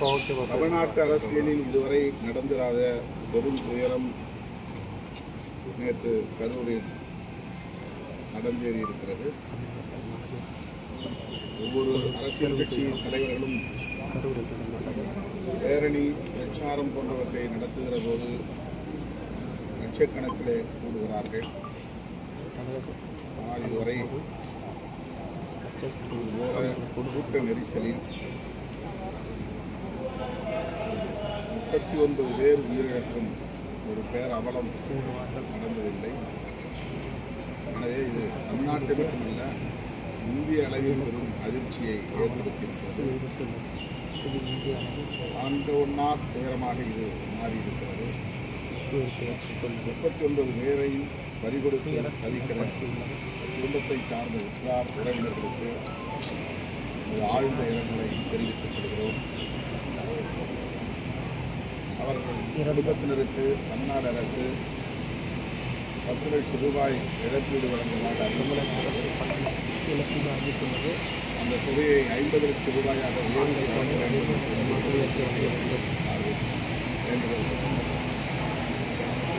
தமிழ்நாட்டு அரசியலில் இதுவரை நடந்திராத பெரும் துயரம் நேற்று கரூரில் நடந்தேறி இருக்கிறது ஒவ்வொரு அரசியல் கட்சி தலைவர்களும் பேரணி பிரச்சாரம் போன்றவற்றை நடத்துகிற போது லட்சக்கணக்கிலே கூடுகிறார்கள். ஆனால் இதுவரை கூட்ட நெரிசலில் முப்பத்தி ஒன்பது பேர் உயிரிழக்கும் ஒரு பேர் அவலம் நடந்ததில்லை. எனவே இது தமிழ்நாட்டை மட்டுமல்ல இந்திய அளவில் பெரும் அதிர்ச்சியை ஏற்படுத்தியிருக்கிறது. ஆண்ட ஒன்றா துயரமாக இது மாறியிருக்கிறது. முப்பத்தி ஒன்பது பேரையும் பறிகொடுத்து தவிக்கிற குடும்பத்தை சார்ந்த உற்றார் உறவினர்களுக்கு ஆழ்ந்த இரங்கலை விபத்தில் இருக்கு தமிழ்நாடு அரசு பத்து லட்சம் ரூபாய் இழப்பீடு வழங்குவதாக அறிவித்துள்ளது. அந்த தொகையை ஐம்பது லட்சம் ரூபாயாக உயர்த்தி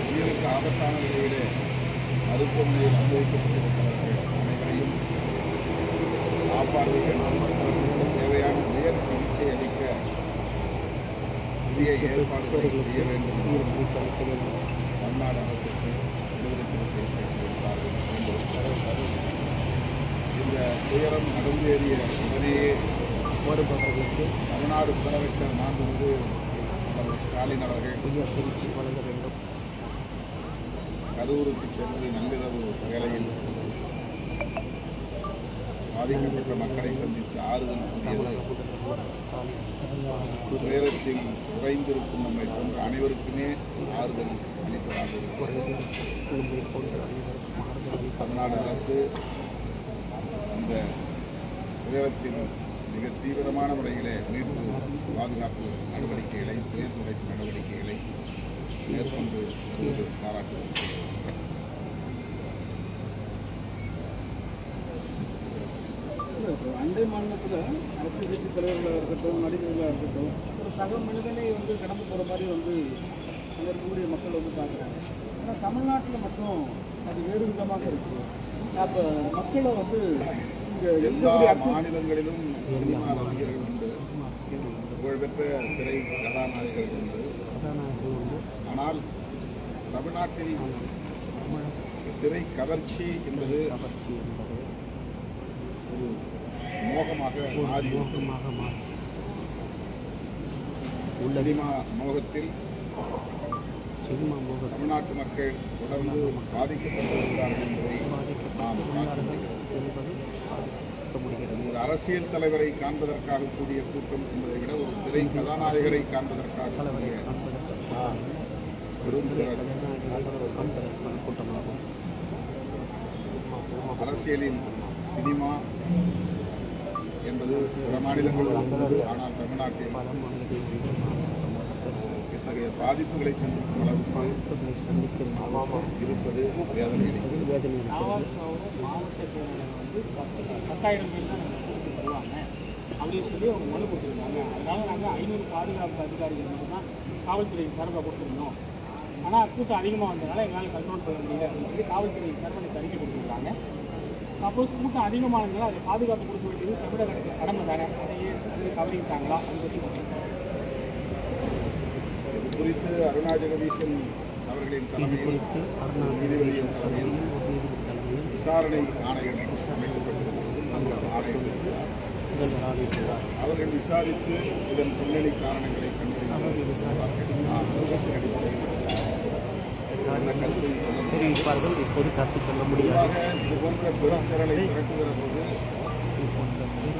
உயிருக்கு ஆபத்தான நிலையிலே மருத்துவமனையில் அனுபவிக்கப்பட்டிருக்கிறார்கள் அனைவரையும் காப்பாற்ற வேண்டும் தேவையான உயர் சிகிச்சை அளிக்க உரிய ஏற்பாடுகளை செய்ய வேண்டும் தமிழ்நாடு அரசுக்கு விடுதலை சார்பில் இந்த துயரம் நடந்தேறிய உடனேயே வருபவர்களுக்கு தமிழ்நாடு முதலமைச்சர் மாண்புமிகு வந்து ஸ்டாலின் அவர்கள் உயர் சிகிச்சை வழங்க வேண்டும் கரூருக்கு சென்று நள்ளிரவு வேளையில் பாதிக்கப்பட்ட மக்களை சந்தித்து ஆறுதல் கூறியது. நேரத்தில் குறைந்திருக்கும் நம்மை போன்ற அனைவருக்குமே ஆறுதல் அளிப்பதாக தமிழ்நாடு அரசு இந்த துயரத்தில் மிக தீவிரமான முறையிலே மீட்பு பாதுகாப்பு நடவடிக்கைகளை புயல் நடவடிக்கைகளை மேற்கொண்டு வருவது பாராட்டு இல்ல, இப்போ அண்டை மாநிலத்தில் அரசியல் கட்சி தலைவர்களாக இருக்கட்டும் நடிகர்களாக இருக்கட்டும் ஒரு சக மனிதனை வந்து கடந்து போகிற மாதிரி வந்து அங்கே இருக்கக்கூடிய மக்கள் வந்து பார்க்குறாங்க. ஆனால் தமிழ்நாட்டில் மட்டும் அது வேறு விதமாக இருக்குது. அப்போ மக்களை வந்து இங்கே எல்லா மாநிலங்களிலும் சினிமா ரசிகர்கள் உண்டு. புகழ்பெற்ற திரை கதாநாயகர்கள் உண்டு. ஆனால் தமிழ்நாட்டில் திரை கவர்ச்சி என்பது கவர்ச்சி என்பது ஒரு மோகமாக மாறி மோகமாக மாறி. மோகத்தில் சினிமா மோகம் தமிழ்நாட்டு மக்கள் தொடர்ந்து பாதிக்கப்பட்டிருக்கிறார்கள் என்பதை நாம் பார்க்க ஒரு அரசியல் தலைவரை காண்பதற்காக கூடிய கூட்டம் என்பதை விட ஒரு திரை கதாநாயகரை காண்பதற்காக தலைவரை கூட்டமாகும். அரசியலில் சினிமா என்பது சில மாநிலங்களில் இருந்தது ஆனால் தமிழ்நாட்டில் இத்தகைய பாதிப்புகளை சந்திக்கும் அளவுக்கு பாதிப்புகளை சந்திக்கும் இருப்பது வேதனை. மாவட்ட செயலாளர் வந்து பத்து பத்தாயிரம் பேர் தான் வருவாங்க. அப்படின்னு சொல்லி அவங்க மனு கொடுத்துருந்தாங்க. அதனால நாங்கள் ஐநூறு பாதுகாப்பு அதிகாரிகள் மட்டும்தான் காவல்துறையின் சார்பாக கொடுத்துருந்தோம். ஆனால் கூட்டம் அதிகமாக வந்ததுனால எங்களால் கண்ட்ரோல் பண்ண முடியல அப்படின்னு சொல்லி காவல்துறையின் சார்பாக எனக்கு அறிக்கை கொடுத்துருக்காங்க சப்போஸ் கூட்டம் அதிகமானதுனால அதை பாதுகாப்பு கொடுக்க வேண்டியது தமிழக அரசு கடமை தானே அதையே வந்து கவனித்தாங்களா அதை பற்றி. இது குறித்து அருணா ஜெகதீசன் அவர்களின் தலைமையில் நீதிபதியின் தலைமையில் விசாரணை ஆணையம் அமைக்கப்பட்டிருக்கிறது. அந்த ஆணையம் அவர்கள் விசாரித்து இதன் பின்னணி காரணங்களை அவர்கள் விசாரித்து கண்டுபிடிப்பார்கள் என்ன கருத்தை சொல்ல தெரிவிப்பார்கள் இப்போது கருத்து சொல்ல முடியாது. இது போன்ற பெருந்திரளை திரட்டுகிற போது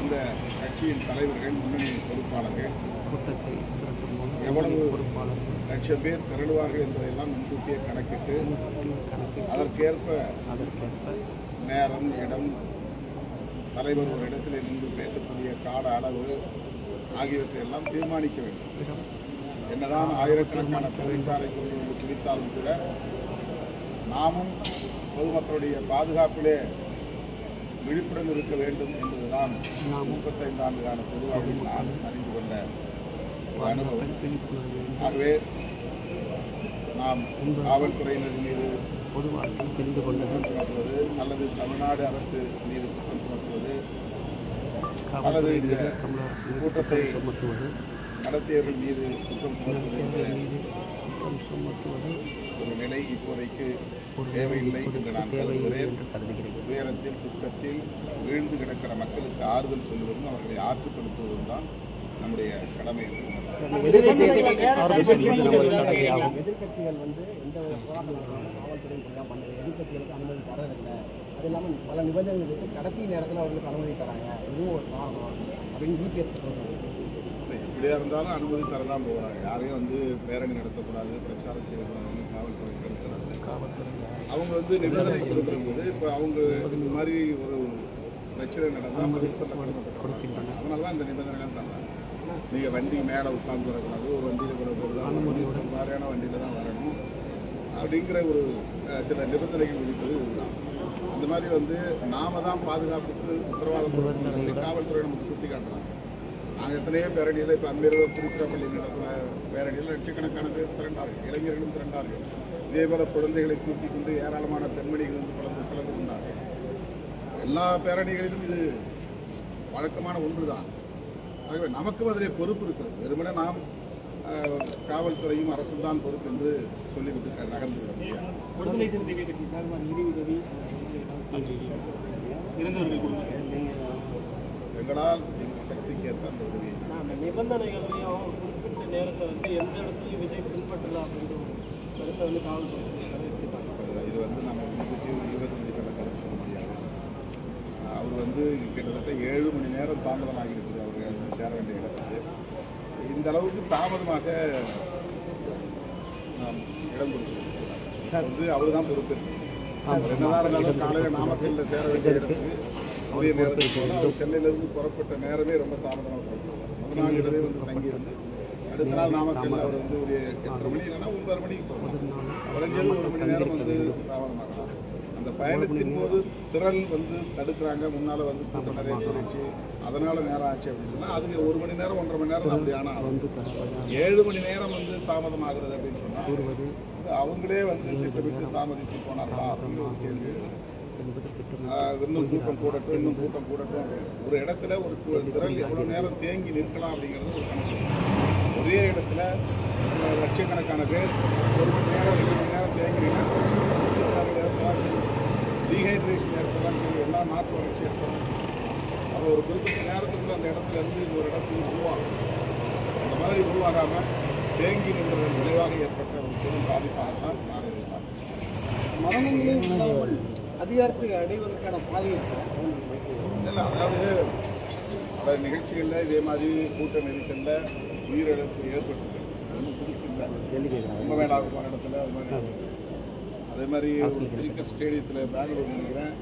இந்த கட்சியின் தலைவர்கள் முன்னணி பொறுப்பாளர்கள் கூட்டத்தை திரட்டும் போது எவ்வளவு பொறுப்பாளர்கள் லட்சம் பேர் திரளுவார்கள் என்பதையெல்லாம் முன்கூட்டியே கணக்கிட்டு அதற்கேற்ப அதற்கேற்ப நேரம் இடம் தலைவர் ஒரு இடத்தில் நின்று பேசக்கூடிய கால அளவு ஆகியவற்றை எல்லாம் தீர்மானிக்க வேண்டும். என்னதான் ஆயிரக்கணக்கான போலீசாரை கொண்டு வந்து பிடித்தாலும் கூட நாமும் பொதுமக்களுடைய பாதுகாப்பிலே விழிப்புடன் இருக்க வேண்டும் என்பதுதான் முப்பத்தைந்து ஆண்டு கால பொதுவாக நான் அறிந்து கொண்ட அனுபவம். ஆகவே நாம் காவல்துறையினர் மீது பொது வாழ்க்கையில் தெரிந்து கொண்டது. சுமத்துவது அல்லது தமிழ்நாடு அரசு மீது குற்றம் சுமத்துவது காவல்துறை இந்த கூட்டத்தை சுமத்துவது. நடத்தியவர்கள் மீது குற்றம் சுமத்துவது குற்றம் சுமத்துவது. ஒரு நிலை இப்போதைக்கு ஒரு தேவையில்லை என்று நான் கருதுகிறேன். துயரத்தில் துக்கத்தில் வீழ்ந்து கிடக்கிற மக்களுக்கு ஆறுதல் சொல்வதும் அவர்களை ஆற்றுப்படுத்துவதும் தான் நம்முடைய கடமை. எதிர்க்கட்சிகள் வந்து எந்த ஒரு போராட்டம் நடந்தாலும் காவல்துறை இப்படிதான் பண்ணுது எதிர்க்கட்சிகளுக்கு அனுமதி தரதில்லை. அது இல்லாமல் பல நிபந்தனைகள் இருக்கு கடைசி நேரத்தில் அவங்களுக்கு அனுமதி தராங்க. இதுவும் ஒரு காரணம் அப்படின்னு ஜிபிஎஸ் இல்லை, எப்படியா இருந்தாலும் அனுமதி தரதான் போகிறாங்க யாரையும் வந்து பேரணி நடத்தக்கூடாது பிரச்சாரம் செய்யக்கூடாதுன்னு காவல்துறை செயல்படுறாங்க காவல்துறை அவங்க வந்து நிபந்தனை கொடுக்குற போது இப்போ அவங்க இந்த மாதிரி ஒரு பிரச்சனை நடந்தால் கடமைப்பட்டிருக்காங்க. அதனால தான் இந்த நிபந்தனைலாம் தர்றாங்க நீங்கள் வண்டி மேலே உட்கார்ந்து வரக்கூடாது ஒரு வண்டியில் கூட போகிறது மாதிரியான வண்டியில் தான் வரணும். அப்படிங்கிற ஒரு சில நிபந்தனைகள் விதிப்பது இதுதான். இந்த மாதிரி வந்து நாம தான் பாதுகாப்புக்கு உத்தரவாதம் காவல்துறை நமக்கு சுட்டி காட்டுறாங்க நாங்கள் எத்தனையோ பேரணியில் இப்போ அன்பிரவு திருச்சிராப்பள்ளி நடத்தின பேரணியில் லட்சக்கணக்கான பேர் திரண்டார்கள். இளைஞர்களும் திரண்டார்கள். இதேபோல குழந்தைகளை கூட்டிக் கொண்டு ஏராளமான பெண்மணிகள் வந்து கலந்து கலந்து கொண்டார்கள். எல்லா பேரணிகளிலும் இது வழக்கமான ஒன்று தான் ஆகவே நமக்கும் அதில் பொறுப்பு இருக்கிறது. வெறுமனே நாம் காவல்துறையும் அரசும் தான் பொறுப்பு என்று சொல்லிவிட்டு நகர்ந்து இறந்தவர்கள் முடியாது விடுதலை சிறுத்தைகள் கட்சி சார்பாக நிதி உதவி இறந்தவர்கள் குடும்பத்தில் எங்களால் எங்கள் சக்திக்கு ஏற்ப அந்த உதவியை அந்த நிபந்தனைகள்லையும் குறிப்பிட்ட நேரத்தை வந்து எந்த இடத்துலையும் விஜய் பின்பற்றலாம் அப்படின்ற கருத்தை வந்து காவல்துறை இது வந்து நம்ம இருபத்தி இருபத்தஞ்சு கருத்து சொல்ல முடியாது. அவர் வந்து கிட்டத்தட்ட ஏழு மணி நேரம் தாமதமாகி இருக்குது அவர் வந்து சேர வேண்டிய இடத்துக்கு. இந்த அளவுக்கு தாமதமாக நாம் இடம் கொடுத்துருக்கோம் வந்து அவர் தான் பொறுப்பு என்னதான் இருந்தாலும் காலையில் நாமக்கல்ல சேர வேண்டிய இடத்துக்கு உரிய அவர் சென்னையிலிருந்து புறப்பட்ட நேரமே ரொம்ப தாமதமாக நாள் இரவே வந்து தங்கியிருந்து அடுத்த நாள் நாமக்கல்ல அவர் வந்து ஒரு எட்டரை மணி இல்லைன்னா ஒன்பது மணிக்கு குறைஞ்சது ஒரு மணி நேரம் வந்து தாமதமாகலாம் அந்த பயணத்தின் போது திரள் வந்து தடுக்கிறாங்க. முன்னால வந்து கூட்டம் நிறைய போயிடுச்சு. அதனால நேரம் ஆச்சு அப்படின்னு சொன்னா அதுக்கு ஒரு மணி நேரம் ஒன்றரை மணி நேரம் அப்படி ஆனா வந்து தருவது ஏழு மணி நேரம் வந்து தாமதமாகிறது அப்படின்னு சொன்னா கூறுவது இது அவங்களே வந்து திட்டமிட்டு தாமதித்து போனார்களா? அப்படின்னு ஒரு கேள்வி. இன்னும் கூட்டம் கூடட்டும் இன்னும் கூட்டம் கூடட்டும் ஒரு இடத்துல ஒரு திரள் எவ்வளோ நேரம் தேங்கி நிற்கலாம் அப்படிங்கிறது ஒரு கணக்கு ஒரே இடத்துல லட்சக்கணக்கான பேர் ஒரு மணி நேரம் ரெண்டு மணி நேரம் தேங்கி டீஹைட்ரேஷன் ஏற்படலாம் சரி எல்லா நாட்டு வளர்ச்சி ஏற்படலாம் அப்போ ஒரு குறிப்பிட்ட நேரத்துக்குள்ள அந்த இடத்துல இருந்து ஒரு இடத்துக்கு உருவாகும். அந்த மாதிரி உருவாகாமல் தேங்கி நின்றதன் விளைவாக ஏற்பட்ட ஒரு பெரும் பாதிப்பாகத்தான் நான் இதை பார்க்கிறேன் மரணங்களே அதிகாரத்தை அடைவதற்கான பாதை இல்லை அதாவது பல நிகழ்ச்சிகளில் இதே மாதிரி கூட்ட நெரிசலில் உயிரிழப்பு ஏற்பட்டிருக்கு. ஒன்றும் புதுசு இல்லை. கும்பமேளாவுக்கு போன இடத்துல அது மாதிரி. அதே மாதிரி ஒரு கிரிக்கெட் ஸ்டேடியத்தில் பெங்களூர் நினைக்கிறேன்.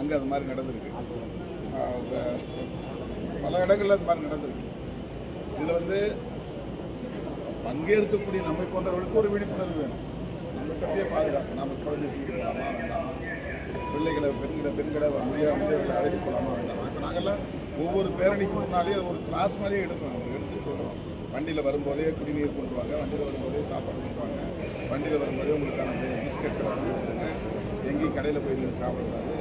அங்கே அது மாதிரி நடந்திருக்கு. பல இடங்கள்ல அது மாதிரி நடந்திருக்கு. இதில் வந்து பங்கேற்கக்கூடிய நம்மை போன்றவர்களுக்கு ஒரு விழிப்புணர்வு வேணும். நம்ம பற்றிய பாதுகாப்பு. நம்ம குழந்தை வேண்டாமா பிள்ளைகளை பெண்களை பெண்களை முதிய முதியவர்களை அழைச்சி போகலாமா வேண்டாமா இப்போ நாங்கள்லாம் ஒவ்வொரு பேரணிக்கு முன்னாலே அது ஒரு கிளாஸ் மாதிரியே எடுக்கிறோம் அவங்க எடுத்து சொல்கிறோம் வண்டியில் வரும்போதே குடிநீர் கொண்டு வாங்க வண்டியில் வரும்போதே சாப்பாடு கொண்டு வாங்க வண்டியில் வரும்போதே உங்களுக்கான பிஸ்கட்ஸ் வாங்கி கொடுங்க. எங்கேயும் கடையில் போய் சாப்பிடக்கூடாது.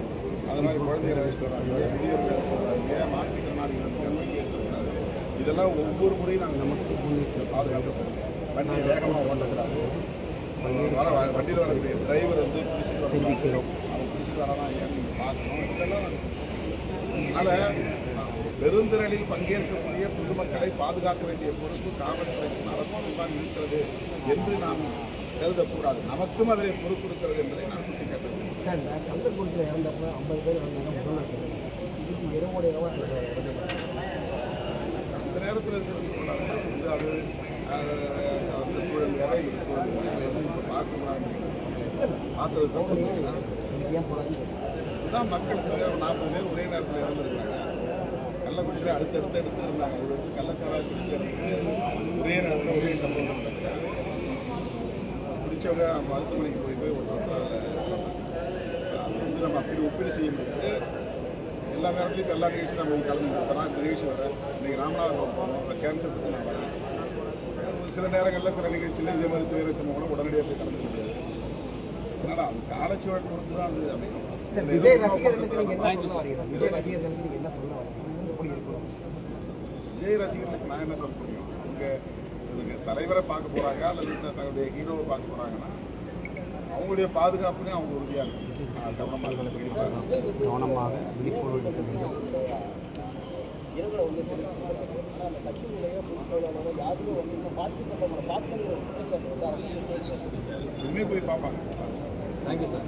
அது மாதிரி குழந்தைகளை வச்சுட்டு வராங்க முதியவர்களை வச்சுட்டு வராங்க மாற்றுத்திறனாளிகள் வந்து வங்கி இருக்கக்கூடாது இதெல்லாம் ஒவ்வொரு முறையும் நாங்கள் நமக்கு முன்னிச்சு பாதுகாக்கப்படுது வண்டி வேகமாக ஓட்டக்கூடாது. வர வண்டியில் வரக்கூடிய டிரைவர் வந்து பிடிச்சிட்டு வரக்கூடாது. தரலாம் ஏன்னு நீங்கள் பார்க்கணும் இதெல்லாம் அதனால் அதனால பெருந்திரளில் பங்கேற்கக்கூடிய பொதுமக்களை பாதுகாக்க வேண்டிய பொறுப்பு காவல்துறைக்கும் அரசுக்கும் தான் இருக்கிறது என்று நாம் கருதக்கூடாது நமக்கும் அதில் பொறுப்பு இருக்கிறது என்பதை நான் சுட்டிக்காட்டுகிறேன் சார் இந்த ஐம்பது பேர் இரவோட இரவா அந்த நேரத்தில் இருக்கிற சூழ்நிலை வந்து அது அந்த சூழல் வேற இந்த சூழல் வேற. இப்போ பார்க்கக்கூடாது பார்த்தது ஏன் போடாதுன்னு இதுதான் மக்கள் தலைவர் நாற்பது பேர் ஒரே நேரத்தில் இறந்துருக்காங்க. கள்ளக்குறிச்சியில் அடுத்தடுத்து எடுத்து இருந்தாங்க. அது வந்து கள்ளச்சாராய ஒரே நேரத்தில் ஒரே சம்பவம் பிடிச்சவங்க மருத்துவமனைக்கு போய் போய் ஒரு அது வந்து நம்ம அப்படி ஒப்பீடு செய்ய முடியாது. எல்லா நேரத்துலையும் இப்போ எல்லா நிகழ்ச்சியும் நம்ம கலந்து இப்போ இந்த நிகழ்ச்சி வர இன்னைக்கு ராமநாதபுரம் போகணும். கேன்சர் பற்றி நான் வரேன். சில நேரங்களில் சில நிகழ்ச்சியில் இதே மாதிரி துயர சம்பவங்களும் உடனடியாக போய் கலந்துக்க முடியாது. காலச்சுவழ் பொறுத்து தான் அது சார், விஜய் ரசிகர்களுக்கு நீங்க என்ன சொல்ல வரீங்க? விஜய் ரசிகர்களுக்கு நீங்க என்ன சொல்ல வரீங்க? எப்படி இருக்கணும் விஜய் ரசிகர்களுக்கு நான் என்ன சொல்ல முடியும்? இவங்க இவங்க தலைவரை பார்க்க போறாங்க அல்லது தன்னுடைய ஹீரோவை பார்க்க போறாங்கன்னா அவங்களுடைய பாதுகாப்புலையும் அவங்க உறுதியாக இருக்கணும். கவனமாக கவனமாக விழிப்புணர்வு வேண்டும் இரவுல வந்து அந்த யாருமே வந்து பார்த்து நம்மளோட பார்த்து இனிமே போய் பார்ப்பாங்க. Thank you sir